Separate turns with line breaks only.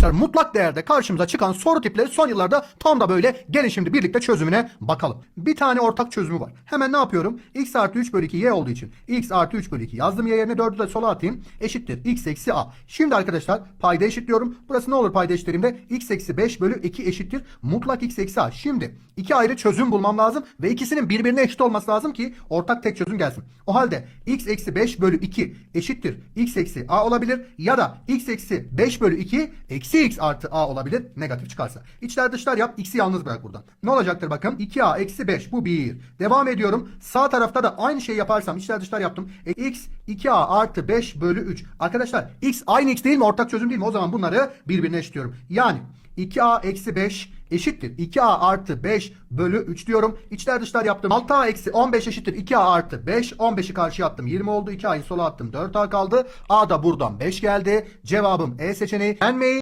Arkadaşlar mutlak değerde karşımıza çıkan soru tipleri son yıllarda tam da böyle gelin şimdi birlikte çözümüne bakalım. Bir tane ortak çözümü var. Hemen ne yapıyorum? x artı 3 bölü 2 y olduğu için x artı 3 bölü 2 yazdım y yerine 4'ü de sola atayım. Eşittir x eksi a. Şimdi arkadaşlar payda eşitliyorum. Burası ne olur payda eşitlerimde? x eksi 5 bölü 2 eşittir. Mutlak x eksi a. Şimdi iki ayrı çözüm bulmam lazım ve ikisinin birbirine eşit olması lazım ki ortak tek çözüm gelsin. O halde x eksi 5 bölü 2 eşittir x eksi a olabilir ya da x eksi 5 bölü 2 eksi x artı a olabilir negatif çıkarsa. İçler dışlar yap x'i yalnız bırak buradan. Ne olacaktır bakın 2a eksi 5 bu 1. Devam ediyorum. Sağ tarafta da aynı şeyi yaparsam içler dışlar yaptım. E, x 2a artı 5 bölü 3. Arkadaşlar x aynı x değil mi ortak çözüm değil mi? O zaman bunları birbirine eşitliyorum. Yani 2a eksi 5 eşittir. 2a artı 5 bölü 3 diyorum. İçler dışlar yaptım. 6a eksi 15 eşittir. 2a artı 5. 15'i karşıya attım. 20 oldu. 2a'yı sola attım. 4a kaldı. a da buradan 5 geldi. Cevabım E seçeneği. Beğenmeyi